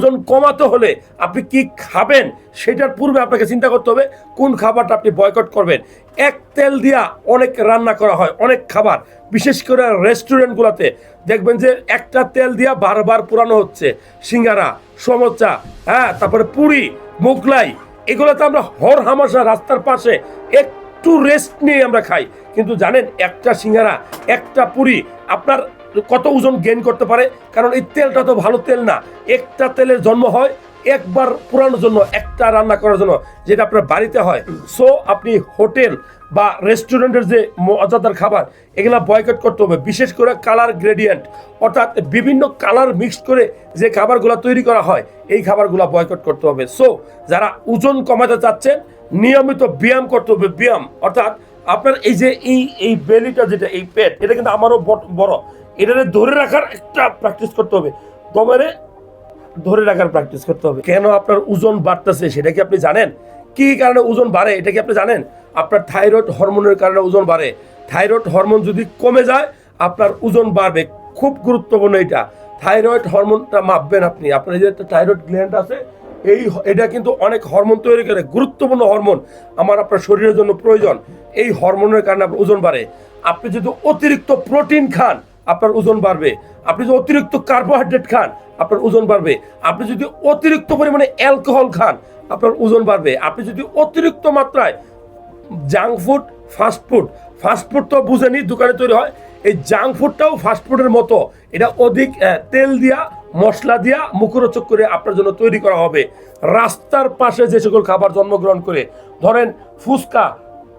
ওজন কমাতে হলে আপনি কি খাবেন সেটার পূর্বে আপনাকে চিন্তা করতে হবে, কোন খাবারটা আপনি বয়কট করবেন। এক তেল দিয়া অনেক রান্না করা হয়, অনেক খাবার। বিশেষ করে রেস্টুরেন্টগুলোতে দেখবেন যে একটা তেল দিয়া বারবার পুরানো হচ্ছে। সিঙ্গারা, সমোচা হ্যাঁ তারপরে পুরি, মোগলাই, এগুলোতে আমরা হর হামাশা রাস্তার পাশে একটু রেস্ট নিয়ে আমরা খাই। কিন্তু জানেন, একটা সিঙ্গারা, একটা পুরি, আপনার কত ওজন গেইন করতে পারে? কারণ এই তেলটা তো ভালো তেল না। একটা তেলের জন্ম হয় একবার পুরানোর জন্য, একটা রান্না করার জন্য, যেটা আপনার বাড়িতে হয়। সো আপনি হোটেল বা রেস্টুরেন্টের যে মজাদার খাবার, এগুলা বয়কট করতে হবে। বিশেষ করে কালার গ্রেডিয়েন্ট অর্থাৎ বিভিন্ন কালার মিক্সড করে যে খাবারগুলো তৈরি করা হয়, এই খাবারগুলো বয়কট করতে হবে। সো যারা ওজন কমাতে চাচ্ছেন, নিয়মিত ব্যায়াম করতে হবে। ব্যায়াম, অর্থাৎ আপনার এই যে এই এই বেলিটা যেটা, এই পেট, এটা কিন্তু আমারও বড়। এটাকে ধরে রাখার একটা প্র্যাকটিস করতে হবে। দমেরে ধরে রাখার প্র্যাকটিস করতে হবে। কেন আপনার ওজন বাড়তেছে সেটা কি আপনি জানেন? কি কারণে ওজন বাড়ে এটা কি আপনি জানেন? আপনার থাইরয়েড হরমোনের কারণে ওজন বাড়ে। থাইরয়েড হরমোন যদি কমে যায়, আপনার ওজন বাড়বে। খুব গুরুত্বপূর্ণ এটা। থাইরয়েড হরমোনটা মাপবেন আপনি। আপনার যে একটা থাইরয়েড গ্ল্যান্ড আছে, এই এটা কিন্তু অনেক হরমোন তৈরি করে। গুরুত্বপূর্ণ হরমোন আমার আপনার শরীরের জন্য প্রয়োজন। এই হরমোনের কারণে আপনার ওজন বাড়ে। আপনি যদি অতিরিক্ত প্রোটিন খান আপনার ওজন বাড়বে। আপনি যদি অতিরিক্ত কার্বোহাইড্রেট খান, আপনার ওজন বাড়বে। আপনি যদি অতিরিক্ত পরিমাণে অ্যালকোহল খান, আপনার ওজন বাড়বে। আপনি যদি অতিরিক্ত মাত্রায় junk food fast food fast food তো বুঝেনি, দোকানে তৈরি হয়। এই জাঙ্ক ফুডটাও ফাস্ট ফুডের মতো। এটা অধিক তেল দিয়া, মশলা দিয়া মুখরোচক করে আপনার জন্য তৈরি করা হবে। রাস্তার পাশে যে সকল খাবার জন্মগ্রহণ করে, ধরেন ফুচকা,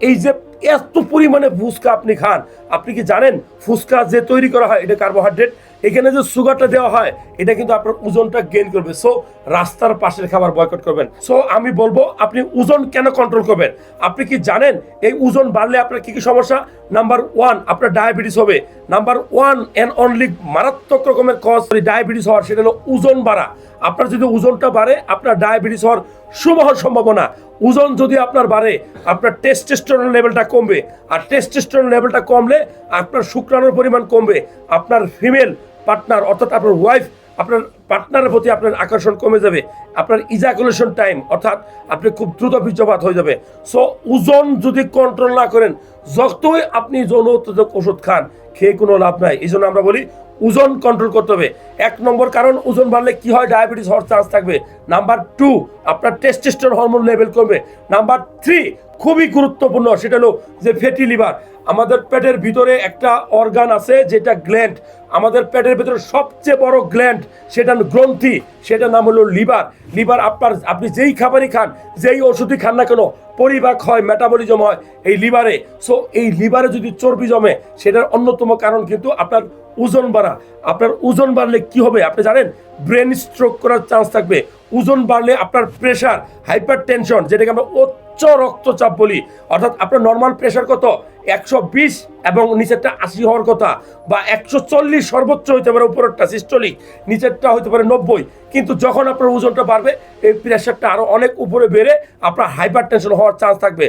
এই যে এত পরিমাণে ফুচকা আপনি খান। আপনি কি জানেন ফুচকা যে তৈরি করা হয়, এটা কার্বোহাইড্রেট এখানে যে সুগারটা দেওয়া হয়, এটা কিন্তু আপনার ওজনটা গেইন করবে। সো রাস্তার পাশের খাবার বয়কট করবেন। সো আমি বলব, আপনি ওজন কেন কন্ট্রোল করবেন? আপনি কি জানেন, এই ওজন বাড়লে আপনার কি কি সমস্যা? নাম্বার ওয়ান আপনার ডায়াবেটিস হবে। নাম্বার ওয়ান অ্যান্ড অনলি মারাত্মক রকমের কজ ডায়াবেটিস হওয়ার, সেটা হলো ওজন বাড়া। আপনার যদি ওজনটা বাড়ে, আপনার ডায়াবেটিস হওয়ার সুবহ সম্ভাবনা। ওজন যদি আপনার বাড়ে, আপনার টেস্টেস্টোরন লেভেলটা কমবে। আর টেস্টেস্টোরন লেভেলটা কমলে আপনার শুক্রাণুর পরিমাণ কমবে। আপনার ফিমেল পার্টনার অর্থাৎ আপনার ওয়াইফ আপনার পার্টনারের প্রতি আপনার আকর্ষণ কমে যাবে। আপনার ইজাকুলেশন টাইম অর্থাৎ আপনি খুব দ্রুত বীর্যপাত হয়ে যাবে। সো ওজন যদি কন্ট্রোল না করেন, যতই আপনি যৌন উত্তেজক ওষুধ খান, খেয়ে কোনো লাভ নাই। এই জন্য আমরা বলি, ওজন কন্ট্রোল করতে হবে। এক নম্বর কারণ, ওজন বাড়লে কি হয়? ডায়াবেটিস হওয়ার চান্স থাকবে। নাম্বার টু আপনার টেস্টেস্টন হরমোন লেভেল কমবে। নাম্বার থ্রি খুবই গুরুত্বপূর্ণ, সেটা হলো যে ফ্যাটি লিভার আমাদের পেটের ভিতরে একটা অর্গান আছে, যেটা গ্ল্যান্ড। আমাদের পেটের ভিতরে সবচেয়ে বড় গ্ল্যান্ড সেটা গ্রন্থি, সেটার নাম হলো লিভার। লিভার আপনার, আপনি যেই খাবারই খান, যেই ওষুধই খান না কেন, পরিপাক হয় মেটাবলিজম হয় এই লিভারে। সো এই লিভারে যদি চর্বি জমে, সেটার অন্যতম কারণ কিন্তু আপনার ওজন বাড়া। আপনার ওজন বাড়লে কি হবে, আপনি জানেন? ব্রেন স্ট্রোক করার চান্স থাকবে। ওজন বাড়লে আপনার প্রেশার হাইপার টেনশন যেটাকে আমরা উচ্চ রক্তচাপ বলি। অর্থাৎ আপনার নর্মাল প্রেশার কত? একশো বিশ এবং নিচেরটা আশি হওয়ার কথা বা একশো চল্লিশ সর্বোচ্চ হইতে পারে, উপরেরটা সিস্টলিক নিচেরটা হইতে পারে নব্বই। কিন্তু যখন আপনার ওজনটা বাড়বে, এই প্রেশারটা আরও অনেক উপরে বেড়ে আপনার হাইপার টেনশন হওয়ার চান্স থাকবে।